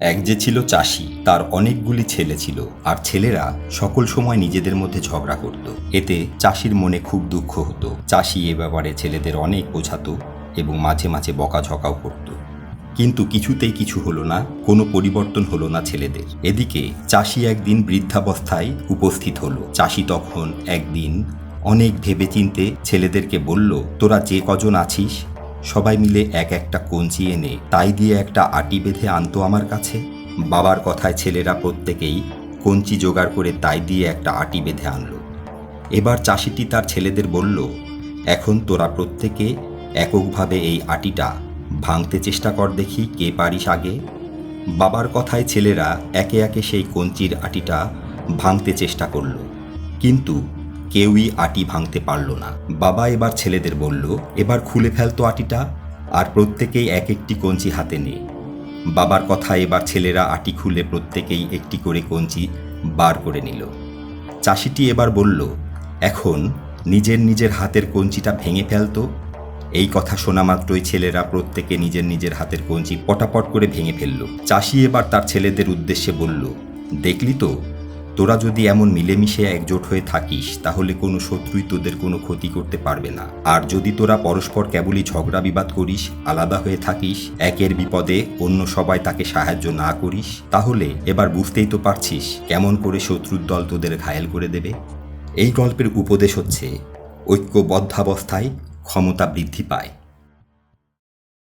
এক যে ছিল চাষি, তার অনেকগুলি ছেলে ছিল আর ছেলেরা সকল সময় নিজেদের মধ্যে ঝগড়া করত। এতে চাষির মনে খুব দুঃখ হতো। চাষি এ ব্যাপারে ছেলেদের অনেক বোঝাতো এবং মাঝে মাঝে বকাঝকাও করত। কিন্তু কিছুতেই কিছু হলো না, কোনো পরিবর্তন হলো না ছেলেদের। এদিকে চাষি একদিন বৃদ্ধাবস্থায় উপস্থিত হলো। চাষি তখন একদিন অনেক ভেবেচিন্তে ছেলেদেরকে বলল, তোরা যে কজন আছিস সবাই মিলে এক একটা কঞ্চি এনে তাই দিয়ে একটা আটি বেঁধে আনতো আমার কাছে। বাবার কথায় ছেলেরা প্রত্যেকেই কঞ্চি জোগাড় করে তাই দিয়ে একটা আটি বেঁধে আনলো। এবার চাষিটি তার ছেলেদের বলল, এখন তোরা প্রত্যেকে এককভাবে এই আটিটা ভাঙতে চেষ্টা কর দেখি কে পারিস আগে। বাবার কথায় ছেলেরা একে একে সেই কঞ্চির আটিটা ভাঙতে চেষ্টা করল। কিন্তু কেউই আটি ভাঙতে পারল না। বাবা এবার ছেলেদের বলল, এবার খুলে ফেলতো আটিটা। আর প্রত্যেকেই এক একটি কঞ্চি হাতে নে বাবার কথা এবার ছেলেরা আটি খুলে প্রত্যেকেই একটি করে কঞ্চি বার করে নিল। চাষিটি এবার বলল, এখন নিজের নিজের হাতের কঞ্চিটা ভেঙে ফেলতো এই কথা শোনা মাত্রই ছেলেরা প্রত্যেকে নিজের নিজের হাতের কঞ্চি পটাপট করে ভেঙে ফেলল। চাষি এবার তার ছেলেদের উদ্দেশ্যে বলল, দেখলি তো তোরা যদি এমন মিলেমিশে একজোট হয়ে থাকিস, তাহলে কোনো শত্রুই তোদের কোনো ক্ষতি করতে পারবে না। আর যদি তোরা পরস্পর কেবলই ঝগড়া বিবাদ করিস, আলাদা হয়ে থাকিস, একের বিপদে অন্য সবাই তাকে সাহায্য না করিস, তাহলে এবার বুঝতেই তো পারছিস কেমন করে শত্রুর দল তোদের ঘায়েল করে দেবে। এই গল্পের উপদেশ হচ্ছে, ঐক্যবদ্ধাবস্থায় ক্ষমতা বৃদ্ধি পায়।